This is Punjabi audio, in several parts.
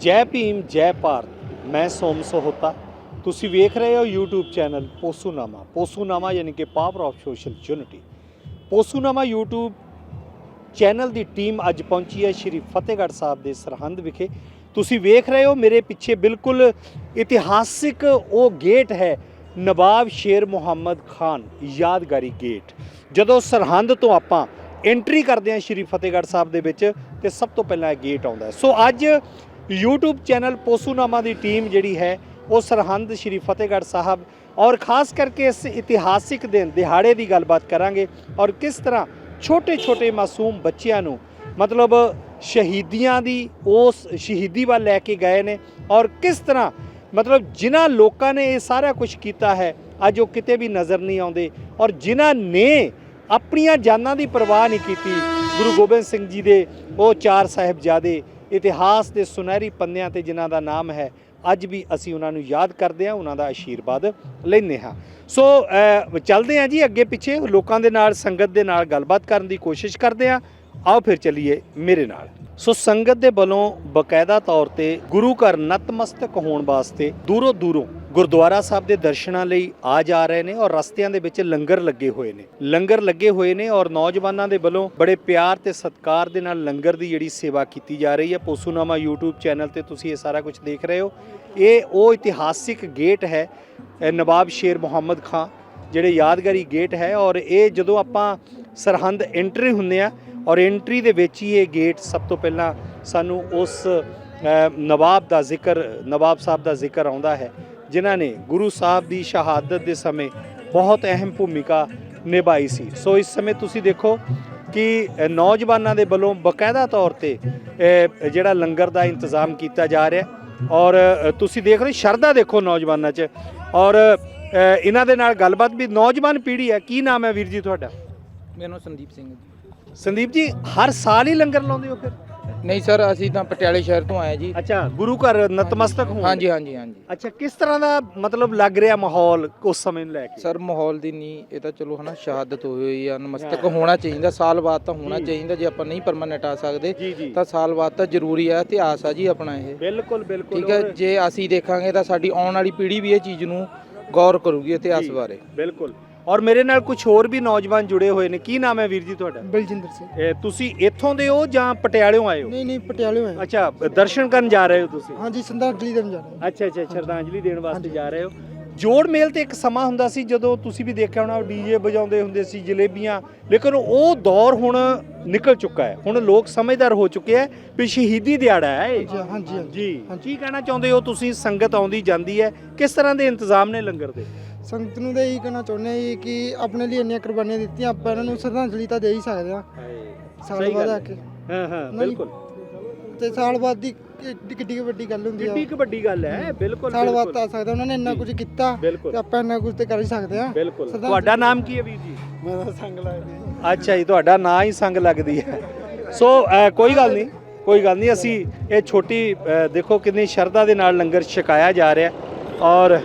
ਜੈ ਭੀਮ, ਜੈ ਭਾਰਤ। ਮੈਂ ਸੋਮ ਸੋਹਤਾ। ਤੁਸੀਂ ਵੇਖ ਰਹੇ ਹੋ YouTube ਚੈਨਲ ਪੋਸੂਨਾਮਾ। ਪੋਸੂਨਾਮਾ ਯਾਨੀ ਕਿ power of social unity ਪੋਸੂਨਾਮਾ YouTube channel ਦੀ ਟੀਮ ਅੱਜ ਪਹੁੰਚੀ ਹੈ ਸ਼੍ਰੀ ਫਤਿਹਗੜ੍ਹ ਸਾਹਿਬ ਦੇ ਸਰਹੰਦ ਵਿਖੇ। ਤੁਸੀਂ ਵੇਖ ਰਹੇ ਹੋ ਮੇਰੇ ਪਿੱਛੇ ਬਿਲਕੁਲ ਇਤਿਹਾਸਿਕ ਉਹ ਗੇਟ ਹੈ, ਨਵਾਬ ਸ਼ੇਰ ਮੁਹੰਮਦ ਖਾਨ ਯਾਦਗਾਰੀ ਗੇਟ। ਜਦੋਂ ਸਰਹੰਦ ਤੋਂ ਆਪਾਂ ਐਂਟਰੀ ਕਰਦੇ ਹਾਂ ਸ਼੍ਰੀ ਫਤਿਹਗੜ੍ਹ ਸਾਹਿਬ ਦੇ ਵਿੱਚ, ਤੇ ਸਭ ਤੋਂ ਪਹਿਲਾਂ ਇਹ ਗੇਟ ਆਉਂਦਾ ਸੋ ਅੱਜ YouTube ਚੈਨਲ ਪੋਸੂਨਾਮਾ ਦੀ ਟੀਮ ਜਿਹੜੀ ਹੈ, ਉਹ ਸਰਹੰਦ ਸ਼੍ਰੀ ਫਤਿਹਗੜ੍ਹ ਸਾਹਿਬ ਔਰ ਖਾਸ ਕਰਕੇ ਇਸ ਇਤਿਹਾਸਿਕ ਦਿਨ, ਦਿਹਾੜੇ ਦੀ ਗੱਲਬਾਤ ਕਰਾਂਗੇ ਔਰ ਕਿਸ ਤਰ੍ਹਾਂ ਛੋਟੇ-ਛੋਟੇ ਮਾਸੂਮ ਬੱਚਿਆਂ ਨੂੰ, ਮਤਲਬ ਸ਼ਹੀਦੀਆਂ ਦੀ, ਉਸ ਸ਼ਹੀਦੀ ਵੱਲ ਲੈ ਕੇ ਗਏ ਨੇ ਔਰ ਕਿਸ ਤਰ੍ਹਾਂ, ਮਤਲਬ ਜਿਨ੍ਹਾਂ ਲੋਕਾਂ ਨੇ ਇਹ ਸਾਰਾ ਕੁਝ ਕੀਤਾ ਹੈ, ਅੱਜ ਉਹ ਕਿਤੇ ਵੀ ਨਜ਼ਰ ਨਹੀਂ ਆਉਂਦੇ ਔਰ ਜਿਨ੍ਹਾਂ ਨੇ ਆਪਣੀਆਂ ਜਾਨਾਂ ਦੀ ਪਰਵਾਹ ਨਹੀਂ ਕੀਤੀ, ਗੁਰੂ ਗੋਬਿੰਦ ਸਿੰਘ ਜੀ ਦੇ, ਉਹ ਚਾਰ ਸਾਹਿਬਜ਼ਾਦੇ ਇਤਿਹਾਸ ਦੇ ਸੁਨਹਿਰੀ ਪੰਨਿਆਂ ਤੇ ਜਿਨ੍ਹਾਂ ਦਾ ਨਾਮ ਹੈ, ਅੱਜ ਵੀ ਅਸੀਂ ਉਹਨਾਂ ਨੂੰ ਯਾਦ ਕਰਦੇ ਹਾਂ, ਉਹਨਾਂ ਦਾ ਆਸ਼ੀਰਵਾਦ ਲੈਂਦੇ ਹਾਂ। ਸੋ ਚੱਲਦੇ ਹਾਂ ਜੀ ਅੱਗੇ ਪਿੱਛੇ, ਲੋਕਾਂ ਦੇ ਨਾਲ, ਸੰਗਤ ਦੇ ਨਾਲ ਗੱਲਬਾਤ ਕਰਨ ਦੀ ਕੋਸ਼ਿਸ਼ ਕਰਦੇ ਹਾਂ। ਆਓ ਫਿਰ ਚੱਲੀਏ ਮੇਰੇ ਨਾਲ। ਸੋ ਸੰਗਤ ਦੇ ਵੱਲੋਂ ਬਕਾਇਦਾ ਤੌਰ ਤੇ ਗੁਰੂ ਘਰ ਨਤਮਸਤਕ ਹੋਣ ਵਾਸਤੇ ਦੂਰੋਂ ਦੂਰੋਂ ਗੁਰਦੁਆਰਾ ਸਾਹਿਬ ਦੇ ਦਰਸ਼ਨਾਂ ਲਈ ਆ ਜਾ ਰਹੇ ਨੇ ਔਰ ਰਸਤਿਆਂ ਦੇ ਵਿੱਚ ਲੰਗਰ ਲੱਗੇ ਹੋਏ ਨੇ। ਲੰਗਰ ਲੱਗੇ ਹੋਏ ਨੇ ਔਰ ਨੌਜਵਾਨਾਂ ਦੇ ਵੱਲੋਂ ਬੜੇ ਪਿਆਰ ਤੇ ਸਤਿਕਾਰ ਦੇ ਨਾਲ ਲੰਗਰ ਦੀ ਜਿਹੜੀ ਸੇਵਾ ਕੀਤੀ ਜਾ ਰਹੀ ਹੈ। ਪੋਸੂਨਾਮਾ YouTube ਚੈਨਲ ਤੇ ਤੁਸੀਂ ਇਹ ਸਾਰਾ ਕੁਝ ਦੇਖ ਰਹੇ ਹੋ। ਇਹ ਉਹ ਇਤਿਹਾਸਿਕ ਗੇਟ ਹੈ ਨਵਾਬ ਸ਼ੇਰ ਮੁਹੰਮਦ ਖਾਂ, ਜਿਹੜੇ ਯਾਦਗਾਰੀ ਗੇਟ ਹੈ ਔਰ ਇਹ ਜਦੋਂ ਆਪਾਂ ਸਰਹੰਦ ਐਂਟਰੀ ਹੁੰਦੇ ਆ ਔਰ ਐਂਟਰੀ ਦੇ ਵਿੱਚ ਹੀ ਇਹ ਗੇਟ ਸਭ ਤੋਂ ਪਹਿਲਾਂ ਸਾਨੂੰ ਉਸ ਨਵਾਬ ਦਾ ਜ਼ਿਕਰ, ਨਵਾਬ ਸਾਹਿਬ ਦਾ ਜ਼ਿਕਰ ਆਉਂਦਾ ਹੈ, ਜਿਨ੍ਹਾਂ ਨੇ ਗੁਰੂ ਸਾਹਿਬ ਦੀ ਸ਼ਹਾਦਤ ਦੇ ਸਮੇਂ ਬਹੁਤ ਅਹਿਮ ਭੂਮਿਕਾ ਨਿਭਾਈ ਸੀ। ਸੋ ਇਸ ਸਮੇਂ ਤੁਸੀਂ ਦੇਖੋ ਕਿ ਨੌਜਵਾਨਾਂ ਦੇ ਵੱਲੋਂ ਬਕਾਇਦਾ ਤੌਰ ਤੇ ਜਿਹੜਾ ਲੰਗਰ ਦਾ ਇੰਤਜ਼ਾਮ ਕੀਤਾ ਜਾ ਰਿਹਾ ਔਰ ਤੁਸੀਂ ਦੇਖ ਰਹੇ ਸ਼ਰਧਾ ਦੇਖੋ ਨੌਜਵਾਨਾਂ 'ਚ। ਔਰ ਇਹਨਾਂ ਦੇ ਨਾਲ ਗੱਲਬਾਤ ਵੀ ਨੌਜਵਾਨ ਪੀੜ੍ਹੀ ਹੈ। ਕੀ ਨਾਮ ਹੈ ਵੀਰ ਜੀ ਤੁਹਾਡਾ? ਮੇਰਾ ਨਾਮ ਸੰਦੀਪ ਸਿੰਘ ਜੀ। ਸੰਦੀਪ ਜੀ ਹਰ ਸਾਲ ਹੀ ਲੰਗਰ ਲਾਉਂਦੇ ਹੋ ਫਿਰ? ਨਹੀਂ ਸਰ ਅਸੀਂ ਤਾਂ ਪਟਿਆਲੇ ਸ਼ਹਿਰ ਤੋਂ ਆਏ ਜੀ। ਅੱਛਾ ਗੁਰੂ ਘਰ ਨਤਮਸਤਕ ਹੋ ਹਾਂਜੀ ਹਾਂਜੀ ਹਾਂਜੀ। ਅੱਛਾ ਕਿਸ ਤਰ੍ਹਾਂ ਦਾ ਮਤਲਬ ਲੱਗ ਰਿਹਾ ਮਾਹੌਲ ਉਸ ਸਮੇਂ ਨੂੰ ਲੈ ਕੇ? ਸਰ ਮਾਹੌਲ ਦੀ ਨਹੀਂ ਇਹ ਤਾਂ ਚਲੋ ਹਨਾ ਸ਼ਹਾਦਤ ਹੋਈ ਹੋਈ ਆ ਨਮਸਤਕ ਹੋਣਾ ਚਾਹੀਦਾ ਸਾਲ ਬਾਅਦ ਤਾਂ ਹੋਣਾ। ਚਾਹੀਦਾ ਜੇ ਆਪਾਂ ਨਹੀਂ ਪਰਮਾਨੈਂਟ ਆ ਸਕਦੇ ਜੀ ਜੀ। ਤਾਂ ਸਾਲ ਬਾਅਦ ਤਾਂ ਜ਼ਰੂਰੀ ਆ ਇਤਿਹਾਸ ਆ ਜੀ ਆਪਣਾ ਇਹ। ਬਿਲਕੁਲ ਬਿਲਕੁਲ। ਠੀਕ ਹੈ ਔਰ- ਜੇ ਅਸੀਂ ਦੇਖਾਂਗੇ ਤਾਂ ਸਾਡੀ ਆਉਣ ਵਾਲੀ ਪੀੜ੍ਹੀ ਵੀ ਇਹ ਚੀਜ਼ ਨੂੰ ਗੌਰ ਕਰੂਗੀ ਇਤਿਹਾਸ ਜੀ, ਬਾਰੇ। ਬਿਲਕੁਲ। ਔਰ ਮੇਰੇ ਨਾਲ ਕੁਝ ਹੋਰ ਵੀ ਨੌਜਵਾਨ ਜੁੜੇ ਹੋਏ ਨੇ। ਕੀ ਨਾਮ ਹੈ ਵੀਰ ਜੀ ਤੁਹਾਡਾ? ਬਲਜਿੰਦਰ ਸਿੰਘ। ਇਹ ਤੁਸੀਂ ਇੱਥੋਂ ਦੇ ਹੋ ਜਾਂ ਪਟਿਆਲਿਓਂ ਆਏ ਹੋ? ਨਹੀਂ ਨਹੀਂ ਪਟਿਆਲੇ ਹੋਏ ਅੱਛਾ ਦਰਸ਼ਨ ਕਰਨ ਜਾ ਰਹੇ ਹੋ ਤੁਸੀਂ? ਹਾਂਜੀ ਸੰਧਾਂਜਲੀ ਦੇਣ ਜਾ ਰਹੇ ਅੱਛਾ ਅੱਛਾ ਸ਼ਰਧਾਂਜਲੀ ਦੇਣ ਵਾਸਤੇ ਜਾ ਰਹੇ ਹੋ। ਜੋੜ ਮੇਲ ਤੇ ਇੱਕ ਸਮਾਂ ਹੁੰਦਾ ਸੀ ਜਦੋਂ ਤੁਸੀਂ ਵੀ ਦੇਖਿਆ ਹੋਣਾ ਡੀਜੇ ਵਜਾਉਂਦੇ ਹੁੰਦੇ ਸੀ ਜਲੇਬੀਆਂ। ਲੇਕਿਨ ਉਹ ਦੌਰ ਹੁਣ ਨਿਕਲ ਚੁੱਕਾ ਹੈ। ਹੁਣ ਲੋਕ ਸਮਝਦਾਰ ਹੋ ਚੁੱਕੇ ਹੈ ਵੀ ਸ਼ਹੀਦੀ ਦਿਹਾੜਾ ਹੈ ਇਹ। ਹਾਂ ਹਾਂਜੀ ਹਾਂਜੀ। ਜੀ। ਕੀ ਕਹਿਣਾ ਚਾਹੁੰਦੇ ਹੋ? ਤੁਸੀਂ ਸੰਗਤ ਆਉਂਦੀ ਜਾਂਦੀ ਹੈ। ਕਿਸ ਤਰ੍ਹਾਂ ਦੇ ਇੰਤਜ਼ਾਮ ਨੇ ਲੰਗਰ ਦੇ? ਸੰਗਤ ਨੂੰ ਤਾਂ ਇਹੀ ਕਹਿਣਾ ਚਾਹੁੰਦੇ ਹਾਂ ਜੀ ਕਿ ਆਪਣੇ ਲਈ ਇੰਨੀਆਂ ਕੁਰਬਾਨੀਆਂ ਦਿੱਤੀਆਂ ਆਪਾਂ ਇਹਨਾਂ ਨੂੰ ਸ਼ਰਧਾਂਜਲੀ ਤਾਂ ਦੇ ਹੀ ਸਕਦੇ ਹਾਂ। ਸਾਲ ਬਾਅਦ ਆ। ਕੇ। ਹਾਂ ਹਾਂ ਨਹੀਂ, ਬਿਲਕੁਲ। ਤੇ ਸਾਲ ਬਾਅਦ ਦੀ ਕਿੱਡੀ ਕਿੱਡੀ ਵੱਡੀ ਗੱਲ ਹੁੰਦੀ ਆ। ਕਿੰਨੀ ਕੁ ਵੱਡੀ ਗੱਲ ਹੈ। ਬਿਲਕੁਲ ਸਾਲ ਬਾਅਦ ਤਾਂ ਆ ਸਕਦਾ ਉਹਨਾਂ ਨੇ ਇੰਨਾ। ਕੁਝ ਕੀਤਾ ਬਿਲਕੁਲ। ਤੇ ਆਪਾਂ ਇੰਨਾ ਕੁਝ ਤੇ ਕਰ ਹੀ ਸਕਦੇ ਹਾਂ। ਬਿਲਕੁਲ। ਤੁਹਾਡਾ ਨਾਮ ਕੀ ਹੈ ਵੀਰ ਜੀ? ਮੇਰਾ ਸੰਗ ਲੱਗਦੀ ਅੱਛਾ ਜੀ ਤੁਹਾਡਾ ਨਾਂ ਹੀ ਸੰਗ ਲੱਗਦੀ ਹੈ। ਸੋ ਅ, ਕੋਈ ਗੱਲ ਨਹੀਂ ਕੋਈ ਗੱਲ ਨਹੀਂ ਅਸੀਂ ਇਹ ਛੋਟੀ ਅ, ਦੇਖੋ ਕਿੰਨੀ ਸ਼ਰਧਾ ਦੇ ਨਾਲ ਲੰਗਰ ਛਕਾਇਆ ਜਾ ਰਿਹਾ ਔਰ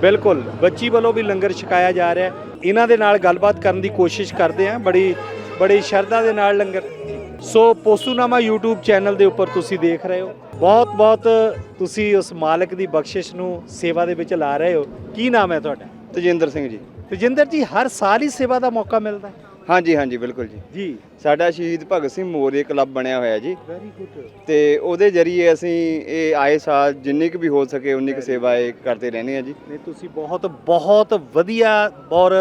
ਬਿਲਕੁਲ ਬੱਚੀ ਵੱਲੋਂ ਵੀ ਲੰਗਰ ਛਕਾਇਆ ਜਾ ਰਿਹਾ ਇਹਨਾਂ ਦੇ ਨਾਲ ਗੱਲਬਾਤ ਕਰਨ ਦੀ ਕੋਸ਼ਿਸ਼ ਕਰਦੇ ਹਾਂ ਬੜੀ ਬੜੀ ਸ਼ਰਧਾ ਦੇ ਨਾਲ ਲੰਗਰ। ਸੋ ਪੋਸੂਨਾਮਾ YouTube ਚੈਨਲ ਦੇ ਉੱਪਰ ਤੁਸੀਂ ਦੇਖ ਰਹੇ ਹੋ। ਬਹੁਤ ਬਹੁਤ ਤੁਸੀਂ ਉਸ ਮਾਲਕ ਦੀ ਬਖਸ਼ਿਸ਼ ਨੂੰ ਸੇਵਾ ਦੇ ਵਿੱਚ ਲਾ ਰਹੇ ਹੋ। ਕੀ ਨਾਮ ਹੈ ਤੁਹਾਡਾ? ਤਜਿੰਦਰ ਸਿੰਘ ਜੀ। ਤਜਿੰਦਰ ਜੀ ਹਰ ਸਾਲ ਹੀ ਸੇਵਾ ਦਾ ਮੌਕਾ ਮਿਲਦਾ ਹੈ। ਹਾਂਜੀ ਹਾਂਜੀ ਬਿਲਕੁਲ ਜੀ। ਜੀ। ਸਾਡਾ ਸ਼ਹੀਦ ਭਗਤ ਸਿੰਘ ਮੋਰੀਆ ਕਲੱਬ ਬਣਿਆ ਹੋਇਆ ਜੀ। ਵੈਰੀ ਗੁੱਡ ਤੇ ਉਹਦੇ ਜਰੀਏ ਅਸੀਂ ਇਹ ਆਏ ਸਾਲ ਜਿੰਨੀ ਕੁ ਵੀ ਹੋ ਸਕੇ ਉਨੀ ਕੁ ਸੇਵਾ ਇਹ ਕਰਦੇ ਰਹਿੰਦੇ ਆ ਜੀ। ਨਹੀਂ ਤੁਸੀਂ ਬਹੁਤ ਬਹੁਤ ਵਧੀਆ ਔਰ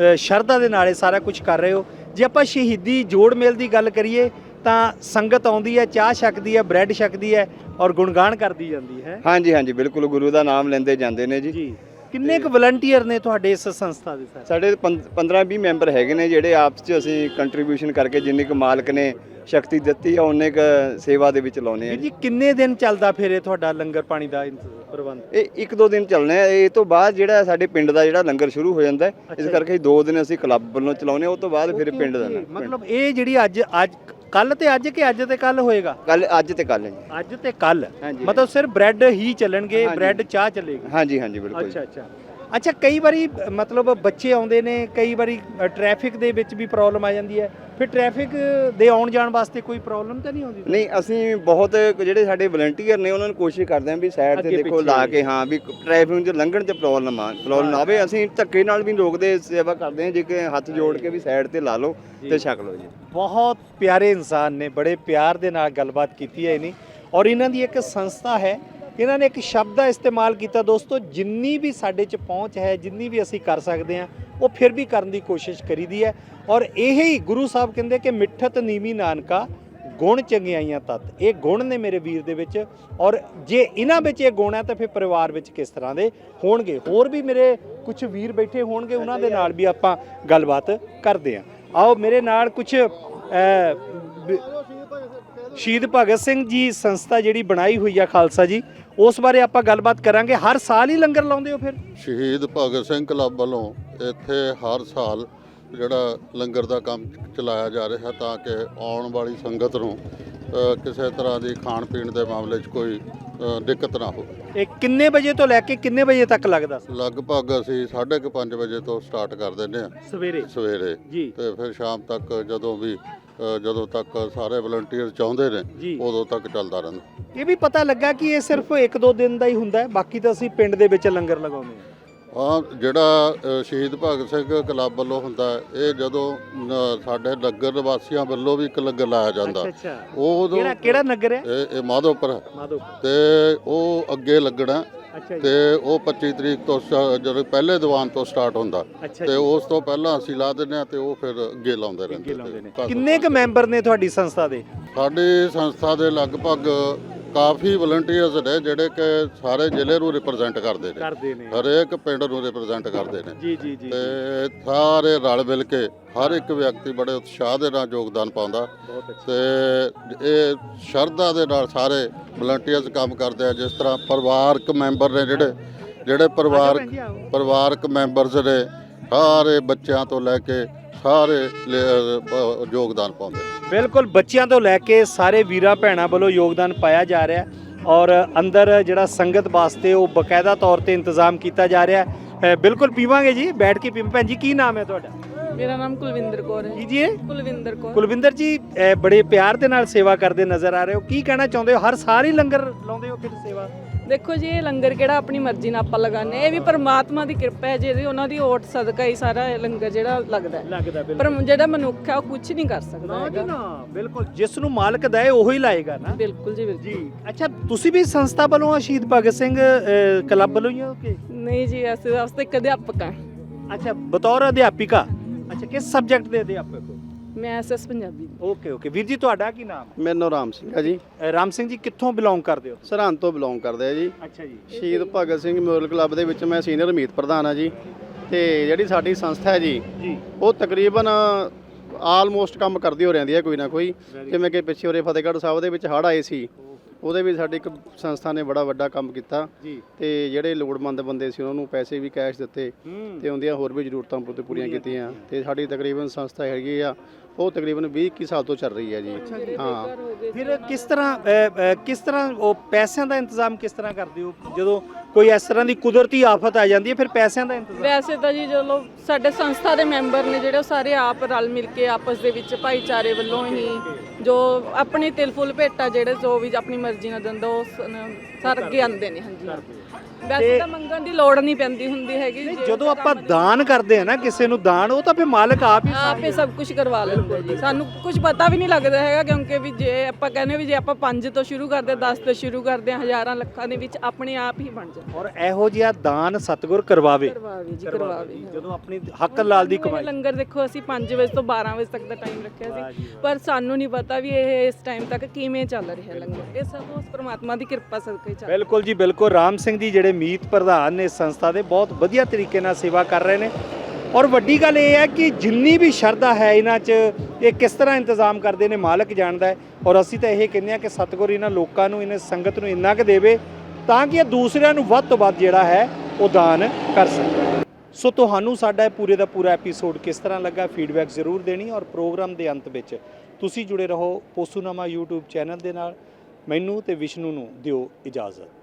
ਅ, ਸ਼ਰਧਾ ਦੇ ਨਾਲ ਇਹ ਸਾਰਾ ਕੁਝ ਕਰ ਰਹੇ ਹੋ। ਜੇ ਆਪਾਂ ਸ਼ਹੀਦੀ ਜੋੜ ਮੇਲ ਦੀ ਗੱਲ ਕਰੀਏ ਤਾਂ ਸੰਗਤ ਆਉਂਦੀ ਹੈ ਚਾਹ ਛਕਦੀ ਹੈ ਬ੍ਰੈਡ ਛਕਦੀ ਹੈ ਔਰ ਗੁਣਗਾਨ ਕਰਦੀ ਜਾਂਦੀ ਹੈ। ਹਾਂਜੀ ਹਾਂਜੀ ਬਿਲਕੁਲ ਗੁਰੂ ਦਾ ਨਾਮ ਲੈਂਦੇ ਜਾਂਦੇ ਨੇ ਜੀ। ਜੀ। ਕਿੰਨੇ ਕੁ ਵਲੰਟੀਅਰ ਨੇ ਤੁਹਾਡੇ ਇਸ ਸੰਸਥਾ ਦੇ ਸਰ ਸਾਡੇ 15 20 ਮੈਂਬਰ ਹੈਗੇ ਨੇ ਜਿਹੜੇ ਆਪਸ 'ਚ ਅਸੀਂ ਕੰਟਰੀਬਿਊਸ਼ਨ ਕਰਕੇ ਜਿੰਨੀ ਕੁ ਮਾਲਕ ਨੇ ਸ਼ਕਤੀ ਦਿੱਤੀ ਆ ਉਹਨੇ ਕ ਸੇਵਾ ਦੇ ਵਿੱਚ ਲਾਉਨੇ ਆ ਜੀ ਕਿੰਨੇ ਦਿਨ ਚੱਲਦਾ ਫਿਰ ਇਹ ਤੁਹਾਡਾ ਲੰਗਰ ਪਾਣੀ ਦਾ ਪ੍ਰਬੰਧ ਇਹ ਇੱਕ ਦੋ ਦਿਨ ਚੱਲਣੇ ਆ ਇਹ ਤੋਂ ਬਾਅਦ ਜਿਹੜਾ ਸਾਡੇ ਪਿੰਡ ਦਾ ਜਿਹੜਾ ਲੰਗਰ ਸ਼ੁਰੂ ਹੋ ਜਾਂਦਾ ਹੈ, ਇਸ। ਕਰਕੇ ਦੋ ਦਿਨ ਅਸੀਂ ਕਲੱਬ ਵੱਲੋਂ ਚਲਾਉਨੇ ਆ ਉਹ ਤੋਂ ਬਾਅਦ ਫਿਰ ਪਿੰਡ ਦਾ। ਮਤਲਬ ਇਹ ਜਿਹੜੀ ਅੱਜ ਅੱਜ ਕੱਲ ਤੇ ਅੱਜ ਕਿ ਅੱਜ ਤੇ ਕੱਲ ਹੋਏਗਾ? ਕੱਲ ਅੱਜ ਤੇ ਕੱਲ ਹੈ ਜੀ। ਅੱਜ ਤੇ ਕੱਲ ਹਾਂਜੀ। ਮਤਲਬ ਸਿਰਫ ਬ੍ਰੈਡ ਹੀ ਚੱਲਣਗੇ ਹਾਂਜੀ। ਬ੍ਰੈਡ ਚਾਹ ਚੱਲੇਗੀ? ਹਾਂਜੀ ਹਾਂਜੀ ਬਿਲਕੁਲ। ਅੱਛਾ ਅੱਛਾ। ਅੱਛਾ ਕਈ ਵਾਰੀ ਅ, ਮਤਲਬ ਬੱਚੇ ਆਉਂਦੇ ਨੇ ਕਈ ਵਾਰੀ ਟ੍ਰੈਫਿਕ ਦੇ ਵਿੱਚ ਵੀ ਪ੍ਰੋਬਲਮ ਆ ਜਾਂਦੀ ਹੈ। ਫਿਰ ਟ੍ਰੈਫਿਕ ਦੇ ਆਉਣ ਜਾਣ ਵਾਸਤੇ ਕੋਈ ਪ੍ਰੋਬਲਮ ਤਾਂ ਨਹੀਂ ਆਉਂਦੀ? ਨਹੀਂ ਅਸੀਂ ਬਹੁਤ ਜਿਹੜੇ ਸਾਡੇ ਵਲੰਟੀਅਰ ਨੇ ਉਹਨਾਂ ਨੂੰ ਕੋਸ਼ਿਸ਼ ਕਰਦੇ ਹਾਂ ਵੀ ਸਾਈਡ ਤੇ ਅੱਗੇ ਦੇਖੋ ਪਿੱਛੇ। ਲਾ ਕੇ ਹਾਂ ਵੀ ਟ੍ਰੈਫਿਕ ਚ ਲੰਘਣ ਚ ਪ੍ਰੋਬਲਮ ਆ ਪ੍ਰੋਬਲਮ ਨਾ ਆਵੇ ਅਸੀਂ ਧੱਕੇ ਨਾਲ ਵੀ ਰੋਕਦੇ ਸੇਵਾ ਕਰਦੇ ਹਾਂ ਜੇ ਕਿ ਹੱਥ ਜੋੜ ਕੇ ਵੀ ਸਾਈਡ ਤੇ ਲਾ ਲਓ ਤੇ ਛਕ ਲਓ ਜੀ। ਬਹੁਤ ਪਿਆਰੇ ਇਨਸਾਨ ਨੇ, ਬੜੇ ਪਿਆਰ ਦੇ ਨਾਲ ਗੱਲਬਾਤ ਕੀਤੀ ਹੈ ਇਹਨੀ। ਔਰ ਇਹਨਾਂ ਦੀ ਇੱਕ ਸੰਸਥਾ ਹੈ, ਇਹਨਾਂ ਨੇ ਇੱਕ ਸ਼ਬਦ ਦਾ ਇਸਤੇਮਾਲ ਕੀਤਾ ਦੋਸਤੋ, ਜਿੰਨੀ ਵੀ ਸਾਡੇ 'ਚ ਪਹੁੰਚ ਹੈ, ਜਿੰਨੀ ਵੀ ਅਸੀਂ ਕਰ ਸਕਦੇ ਹਾਂ, ਉਹ ਫਿਰ ਵੀ ਕਰਨ ਦੀ ਕੋਸ਼ਿਸ਼ ਕਰੀਦੀ ਹੈ। ਔਰ ਇਹ ਹੀ ਗੁਰੂ ਸਾਹਿਬ ਕਹਿੰਦੇ ਕਿ ਮਿੱਠਤ ਨੀਵੀਂ ਨਾਨਕਾ, ਗੁਣ ਚੰਗਿਆਈਆਂ ਤਤ। ਇਹ ਗੁਣ ਨੇ ਮੇਰੇ ਵੀਰ ਦੇ ਵਿੱਚ। ਔਰ ਜੇ ਇਹਨਾਂ ਵਿੱਚ ਇਹ ਗੁਣ ਹੈ, ਤਾਂ ਫਿਰ ਪਰਿਵਾਰ ਵਿੱਚ ਕਿਸ ਤਰ੍ਹਾਂ ਦੇ ਹੋਣਗੇ? ਹੋਰ ਵੀ ਮੇਰੇ ਕੁਝ ਵੀਰ ਬੈਠੇ ਹੋਣਗੇ, ਉਹਨਾਂ ਦੇ ਨਾਲ ਵੀ ਆਪਾਂ ਗੱਲਬਾਤ ਕਰਦੇ ਹਾਂ। ਆਓ ਮੇਰੇ ਨਾਲ ਕੁਝ ਸ਼ਹੀਦ ਭਗਤ ਸਿੰਘ ਜੀ ਸੰਸਥਾ ਜਿਹੜੀ ਬਣਾਈ ਹੋਈ ਆ ਖਾਲਸਾ ਜੀ, ਉਸ ਬਾਰੇ ਆਪਾਂ ਗੱਲਬਾਤ ਕਰਾਂਗੇ। ਹਰ ਸਾਲ ਹੀ ਲੰਗਰ ਲਾਉਂਦੇ ਹੋ ਫਿਰ? ਸ਼ਹੀਦ ਭਗਤ ਸਿੰਘ ਕਲੱਬ ਵੱਲੋਂ ਇੱਥੇ ਹਰ ਸਾਲ ਜਿਹੜਾ ਲੰਗਰ ਦਾ ਕੰਮ ਚਲਾਇਆ ਜਾ ਰਿਹਾ ਤਾਂ ਕਿ ਆਉਣ ਵਾਲੀ ਸੰਗਤ ਨੂੰ ਕਿਸੇ ਤਰ੍ਹਾਂ ਦੀ ਖਾਣ ਪੀਣ ਦੇ ਮਾਮਲੇ 'ਚ ਕੋਈ ਦਿੱਕਤ ਨਾ ਹੋਵੇ। ਇਹ ਕਿੰਨੇ ਵਜੇ ਤੋਂ ਲੈ ਕੇ ਕਿੰਨੇ ਵਜੇ ਤੱਕ ਲੱਗਦਾ? ਲਗਭਗ ਅਸੀਂ 5:30 ਵਜੇ ਤੋਂ ਸਟਾਰਟ ਕਰ ਦਿੰਦੇ ਹਾਂ। ਸਵੇਰੇ? ਸਵੇਰੇ। ਜੀ। ਤੇ ਫਿਰ ਸ਼ਾਮ ਤੱਕ ਜਦੋਂ ਵੀ ਜਦੋਂ ਤੱਕ ਸਾਰੇ ਵਲੰਟੀਅਰ ਚਾਹੁੰਦੇ ਨੇ ਉਦੋਂ ਤੱਕ ਚੱਲਦਾ ਰਹਿੰਦਾ। ਇਹ ਵੀ ਪਤਾ ਲੱਗਾ ਕਿ ਇਹ ਸਿਰਫ 1-2 ਦਿਨ ਦਾ ਹੀ ਹੁੰਦਾ ਹੈ ਬਾਕੀ ਤਾਂ ਅਸੀਂ ਪਿੰਡ ਦੇ ਵਿੱਚ ਲੰਗਰ ਲਗਾਉਂਦੇ ਹਾਂ। ਹਾਂ ਜਿਹੜਾ ਅ, ਸ਼ਹੀਦ ਭਗਤ ਸਿੰਘ ਕਲੱਬ ਵੱਲੋਂ ਹੁੰਦਾ ਹੈ, ਇਹ ਜਦੋਂ ਅ, ਸਾਡੇ ਨਗਰ ਨਿਵਾਸੀਆਂ ਵੱਲੋਂ ਵੀ ਇੱਕ ਲੰਗਰ ਲਾਇਆ ਜਾਂਦਾ। ਅੱਛਾ ਉਹ ਉਦੋਂ ਕਿਹੜਾ ਕਿਹੜਾ ਨਗਰ ਹੈ? ਇਹ ਇਹ ਮਾਧੋਪੁਰ ਹੈ। ਮਾਧੋ ਤੇ ਉਹ ਅੱਗੇ ਲੱਗਣਾ ਅੱਛਾ ਜੀ। ਤੇ ਉਹ 25 ਤਰੀਕ ਤੋਂ ਸਟਾ- ਜਦੋਂ ਪਹਿਲੇ ਦੀਵਾਨ ਤੋਂ ਸਟਾਰਟ ਹੁੰਦਾ ਅੱਛਾ ਤੇ ਜੀ। ਉਸ ਤੋਂ ਪਹਿਲਾਂ ਅਸੀਂ ਲਾ ਦਿੰਦੇ ਆ ਤੇ ਉਹ ਫਿਰ ਅੱਗੇ ਲਾਉਂਦੇ ਅੱਗੇ ਰਹਿੰਦੇ ਲਾਉਂਦੇ ਨੇ। ਬਸ। ਕਿੰਨੇ ਕੁ ਮੈਂਬਰ ਨੇ ਤੁਹਾਡੀ ਸੰਸਥਾ ਦੇ? ਸਾਡੀ ਸੰਸਥਾ ਦੇ ਲਗਭਗ ਕਾਫੀ ਵਲੰਟੀਅਰਸ ਨੇ ਜਿਹੜੇ ਕਿ ਸਾਰੇ ਜ਼ਿਲ੍ਹੇ ਨੂੰ ਰਿਪਰੈਜ਼ੈਂਟ ਕਰਦੇ ਨੇ। ਕਰਦੇ ਨੇ। ਹਰੇਕ ਪਿੰਡ ਨੂੰ ਰਿਪਰੈਜ਼ੈਂਟ ਕਰਦੇ ਨੇ। ਜੀ ਜੀ ਜੀ ਤੇ ਸਾਰੇ ਰਲ ਮਿਲ ਕੇ ਹਰ ਇੱਕ ਵਿਅਕਤੀ ਬੜੇ ਉਤਸ਼ਾਹ ਦੇ ਨਾਲ ਯੋਗਦਾਨ ਪਾਉਂਦਾ। ਤੇ ਇਹ ਸ਼ਰਧਾ ਦੇ ਨਾਲ ਸਾਰੇ ਵਲੰਟੀਅਰਸ ਕੰਮ ਕਰਦੇ ਆ। ਜਿਸ ਤਰ੍ਹਾਂ ਪਰਿਵਾਰਕ ਮੈਂਬਰ ਨੇ ਜਿਹੜੇ ਜਿਹੜੇ ਪਰਿਵਾਰ। ਪਰਿਵਾਰਕ ਮੈਂਬਰਸ ਨੇ ਸਾਰੇ ਬੱਚਿਆਂ ਤੋਂ ਲੈ ਕੇ ਸਾਰੇ ਯੋਗਦਾਨ ਪਾਉਂਦੇ ਬਿਲਕੁਲ ਬੱਚਿਆਂ ਤੋਂ ਲੈ ਕੇ ਸਾਰੇ ਵੀਰਾਂ ਭੈਣਾਂ ਵੱਲੋਂ ਯੋਗਦਾਨ ਪਾਇਆ ਜਾ ਰਿਹਾ ਔਰ ਅੰਦਰ ਜਿਹੜਾ ਸੰਗਤ ਵਾਸਤੇ ਉਹ ਬਕਾਇਦਾ ਤੌਰ ਤੇ ਇੰਤਜ਼ਾਮ ਕੀਤਾ ਜਾ ਰਿਹਾ ਹੈ। ਬਿਲਕੁਲ ਪੀਵਾਂਗੇ ਜੀ ਬੈਠ ਕੇ ਪੀਵਾਂ। ਭੈਣ ਜੀ ਕੀ ਨਾਮ ਹੈ ਤੁਹਾਡਾ? ਮੇਰਾ ਨਾਮ ਕੁਲਵਿੰਦਰ ਕੌਰ ਹੈ। ਜੀ ਇਹ? ਕੁਲਵਿੰਦਰ ਕੌਰ। ਕੁਲਵਿੰਦਰ ਜੀ ਬੜੇ ਪਿਆਰ ਦੇ ਨਾਲ ਸੇਵਾ ਕਰਦੇ ਨਜ਼ਰ ਆ ਰਹੇ ਹੋ। ਕੀ ਕਹਿਣਾ ਚਾਹੁੰਦੇ ਹੋ? ਹਰ ਹੀ ਲੰਗਰ ਲਾਉਂਦੇ ਹੋ ਫਿਰ ਸੇਵਾ? ਦੇਖੋ ਜੀ ਇਹ ਲੰਗਰ ਕਿਹੜਾ ਆਪਣੀ ਮਰਜ਼ੀ ਨਾਲ ਆਪਾਂ ਲਗਾਉਂਦੇ ਹਾਂ। ਇਹ ਵੀ ਪਰਮਾਤਮਾ ਦੀ ਕਿਰਪਾ ਹੈ ਜਿਹਦੀ ਉਹਨਾਂ ਦੀ ਓਟ ਸਦਕਾ ਹੀ ਸਾਰਾ ਇਹ ਲੰਗਰ ਜਿਹੜਾ ਲੱਗਦਾ ਹੈ। ਲੱਗਦਾ ਪਰ ਜਿਹੜਾ ਮਨੁੱਖ ਹੈ ਉਹ ਕੁਝ ਨਹੀਂ ਕਰ ਸਕਦਾ ਨਾ ਜੀ ਹੈਗਾ। ਨਾ ਬਿਲਕੁਲ। ਜਿਸ ਨੂੰ ਮਾਲਕ ਦਏ ਉਹੀ ਲਾਏਗਾ ਨਾ। ਬਿਲਕੁਲ ਜੀ ਬਿਲਕੁਲ। ਜੀ। ਅੱਛਾ ਤੁਸੀਂ ਵੀ ਸੰਸਥਾ ਵੱਲੋਂ ਆ ਸ਼ਹੀਦ ਭਗਤ ਸਿੰਘ ਅ, ਕਲੱਬ ਵੱਲੋਂ ਹੀ ਹੋ ਕਿ? ਨਹੀਂ ਜੀ ਅਸੀਂ ਵਾਸਤੇ ਇੱਕ ਅਧਿਆਪਕ ਹਾਂ। ਅੱਛਾ ਬਤੌਰ ਅਧਿਆਪਿਕਾ। ਅੱਛਾ ਕਿਸ ਸਬਜੈਕਟ ਦੇ ਅਧਿਆਪਕ ਹੋ? ਮੈਂ ਐਸਐਸ ਪੰਜਾਬੀ ਦੀ। ਓਕੇ ਓਕੇ ਵੀਰ ਜੀ ਤੁਹਾਡਾ ਕੀ ਨਾਮ ਮੇਰਾ ਨਾਮ ਰਾਮ ਸਿੰਘ ਹੈ ਜੀ। ਹੈ ਰਾਮ ਸਿੰਘ ਜੀ ਕਿੱਥੋਂ ਬਿਲੋਂਗ ਕਰਦੇ ਹੋ? ਸਰਹੰਦ ਤੋਂ ਬਿਲੋਂਗ ਕਰਦੇ ਆ ਜੀ। ਅੱਛਾ ਜੀ। ਸ਼ਹੀਦ ਭਗਤ ਸਿੰਘ ਮੈਮੋਰੀਅਲ ਕਲੱਬ ਦੇ ਵਿੱਚ ਮੈਂ ਸੀਨੀਅਰ ਮੀਤ ਪ੍ਰਧਾਨ ਆ ਜੀ। ਤੇ ਜਿਹੜੀ ਸਾਡੀ ਸੰਸਥਾ ਹੈ ਜੀ ਜੀ। ਉਹ ਤਕਰੀਬਨ ਆਲਮੋਸਟ ਕੰਮ ਕਰਦੀ ਹੋ ਰਹਿੰਦੀ ਹੈ ਕੋਈ ਨਾ ਕੋਈ। ਜਿਵੇਂ ਕਿ ਪਿੱਛੇ ਉਰੇ ਫਤਿਹਗੜ੍ਹ ਸਾਹਿਬ ਦੇ ਵਿੱਚ ਹੜ੍ਹ ਆਏ ਸੀ। ਉਹਦੇ ਵੀ ਸਾਡੀ ਇੱਕ ਸੰਸਥਾ ਨੇ ਬੜਾ ਵੱਡਾ ਕੰਮ ਕੀਤਾ ਜੀ। ਤੇ ਜਿਹੜੇ ਲੋੜਵੰਦ ਬੰਦੇ ਸੀ ਉਹਨਾਂ ਨੂੰ ਪੈਸੇ ਵੀ ਕੈਸ਼ ਦਿੱਤੇ ਤੇ ਉਹਦੀਆਂ ਹੋਰ ਵੀ ਜ਼ਰੂਰਤਾਂ ਪੂਰੀ ਪੂਰੀਆਂ ਕੀਤੀਆਂ। ਤੇ ਸਾਡੀ ਤਕਰੀਬਨ ਸੰਸਥਾ ਹੈਗੀ ਆ ਉਹ ਤਕਰੀਬਨ 20 21 ਸਾਲ ਤੋਂ ਚੱਲ ਰਹੀ ਹੈ ਜੀ। ਹਾਂ। ਫਿਰ ਕਿਸ ਤਰ੍ਹਾਂ ਕਿਸ ਤਰ੍ਹਾਂ ਉਹ ਪੈਸਿਆਂ ਦਾ ਇੰਤਜ਼ਾਮ ਕਿਸ ਤਰ੍ਹਾਂ ਕਰਦੇ ਹੋ? ਜਦੋਂ ਕੋਈ ਇਸ ਤਰ੍ਹਾਂ ਦੀ ਕੁਦਰਤੀ ਆਫਤ ਆ ਜਾਂਦੀ ਹੈ ਫਿਰ ਪੈਸਿਆਂ ਦਾ ਇੰਤਜ਼ਾਮ? ਵੈਸੇ ਤਾਂ ਜੀ ਚਲੋ ਸਾਡੇ ਸੰਸਥਾ ਦੇ ਮੈਂਬਰ ਨੇ ਜਿਹੜੇ ਉਹ ਸਾਰੇ ਆਪ ਰਲ ਮਿਲ ਕੇ ਆਪਸ ਦੇ ਵਿੱਚ ਭਾਈਚਾਰੇ ਵੱਲੋਂ ਹੀ ਜੋ ਆਪਣੀ ਤਿਲ ਫੁੱਲ ਭੇਟਾ ਜਿਹੜੇ ਜੋ ਵੀ ਆਪਣੀ ਮਰਜ਼ੀ ਨਾਲ ਦਿੰਦਾ, ਉਹ ਸ- ਸਰ ਅੱਗੇ ਆਉਂਦੇ ਨੇ, ਹਾਂਜੀ। ਵੈਸੇ ਤਾਂ ਮੰਗਣ ਦੀ ਲੋੜ ਨਹੀਂ ਪੈਂਦੀ ਹੁੰਦੀ ਹੈਗੀ ਜੇ ਜਦੋਂ ਆਪਾਂ ਦਾਨ ਕਰਦੇ ਆ ਨਾ ਕਿਸੇ ਨੂੰ ਦਾਨ ਉਹ ਤਾਂ ਫਿਰ ਮਾਲਕ ਆਪ ਹੀ ਆਪ ਹੀ ਸਭ ਕੁਝ ਕਰਵਾ ਲੈਂਦਾ ਜੀ। ਸਾਨੂੰ ਕੁਝ ਪਤਾ ਵੀ ਨਹੀਂ ਲੱਗਦਾ ਹੈਗਾ ਕਿਉਂਕਿ ਵੀ ਜੇ ਆਪਾਂ ਕਹਿੰਦੇ ਵੀ ਜੇ ਆਪਾਂ 5 ਤੋਂ ਸ਼ੁਰੂ ਕਰਦੇ 10 ਤੋਂ ਸ਼ੁਰੂ ਕਰਦੇ ਹਾਂ, ਹਜ਼ਾਰਾਂ ਲੱਖਾਂ ਦੇ ਵਿੱਚ ਆਪਣੇ ਆਪ ਹੀ ਬਣ ਜਾਂਦਾ। ਔਰ ਇਹੋ ਜਿਹਾ ਦਾਨ ਸਤਿਗੁਰ ਕਰਵਾਵੇ। ਕਰਵਾਵੇ ਜੀ ਕਰਵਾਵੇ ਹਾਂ। ਜਦੋਂ ਆਪਣੀ ਹੱਕ ਲਾਲ ਦੀ ਮੈਨੂੰ ਇਹ ਕਮਾਈ। ਲੰਗਰ ਦੇਖੋ ਅਸੀਂ 5 ਵਜੇ ਤੋਂ 12 ਵਜੇ ਤੱਕ ਦਾ ਟਾਈਮ ਰੱਖਿਆ ਸੀ। ਪਰ ਸਾਨੂੰ ਨਹੀਂ ਪਤਾ ਵੀ ਇਹ ਇਸ ਟਾਈਮ ਤੱਕ ਕਿਵੇਂ ਚੱਲ ਰਿਹਾ ਲੰਗਰ। ਇਹ ਸਭ ਉਸ ਪ੍ਰਮਾਤਮਾ ਦੀ ਕਿਰਪਾ ਸਦਕਾ ਹੀ ਚੱਲ ਬਿਲਕੁਲ ਜੀ ਬਿਲਕੁਲ। ਰਾਮ ਸਿੰਘ ਜੀ ਜਿਹੜੇ ਮੀਤ ਪ੍ਰਧਾਨ ਨੇ ਸੰਸਥਾ ਦੇ ਬਹੁਤ ਵਧੀਆ ਤਰੀਕੇ ਨਾਲ ਸੇਵਾ ਕਰ ਰਹੇ ਨੇ। ਔਰ ਵੱਡੀ ਗੱਲ ਇਹ ਹੈ ਕਿ ਜਿੰਨੀ ਵੀ ਸ਼ਰਧਾ ਹੈ ਇਹਨਾਂ 'ਚ, ਇਹ ਕਿਸ ਤਰ੍ਹਾਂ ਇੰਤਜ਼ਾਮ ਕਰਦੇ ਨੇ ਮਾਲਕ ਜਾਣਦਾ ਹੈ। ਔਰ ਅਸੀਂ ਤਾਂ ਇਹ ਕਹਿੰਦੇ ਆ ਕਿ ਸਤਿਗੁਰ ਇਹਨਾਂ ਲੋਕਾਂ ਨੂੰ, ਇਹਨਾਂ ਸੰਗਤ ਨੂੰ ਇੰਨਾ ਕੁ ਦੇਵੇ ਤਾਂ ਕਿ ਇਹ ਦੂਸਰਿਆਂ ਨੂੰ ਵੱਧ ਤੋਂ ਵੱਧ ਜਿਹੜਾ ਹੈ ਉਹ ਦਾਨ ਕਰ ਸਕਣ। ਸੋ ਤੁਹਾਨੂੰ ਸਾਡਾ ਇਹ ਪੂਰੇ ਦਾ ਪੂਰਾ ਐਪੀਸੋਡ ਕਿਸ ਤਰ੍ਹਾਂ ਲੱਗਾ ਫੀਡਬੈਕ ਜ਼ਰੂਰ ਦੇਣੀ ਔਰ ਪ੍ਰੋਗਰਾਮ ਦੇ ਅੰਤ ਵਿੱਚ ਤੁਸੀਂ ਜੁੜੇ ਰਹੋ ਪੋਸੂਨਾਮਾ YouTube ਚੈਨਲ ਦੇ ਨਾਲ। ਮੈਨੂੰ ਤੇ ਵਿਸ਼ਨੂੰ ਨੂੰ ਦਿਓ ਇਜਾਜ਼ਤ।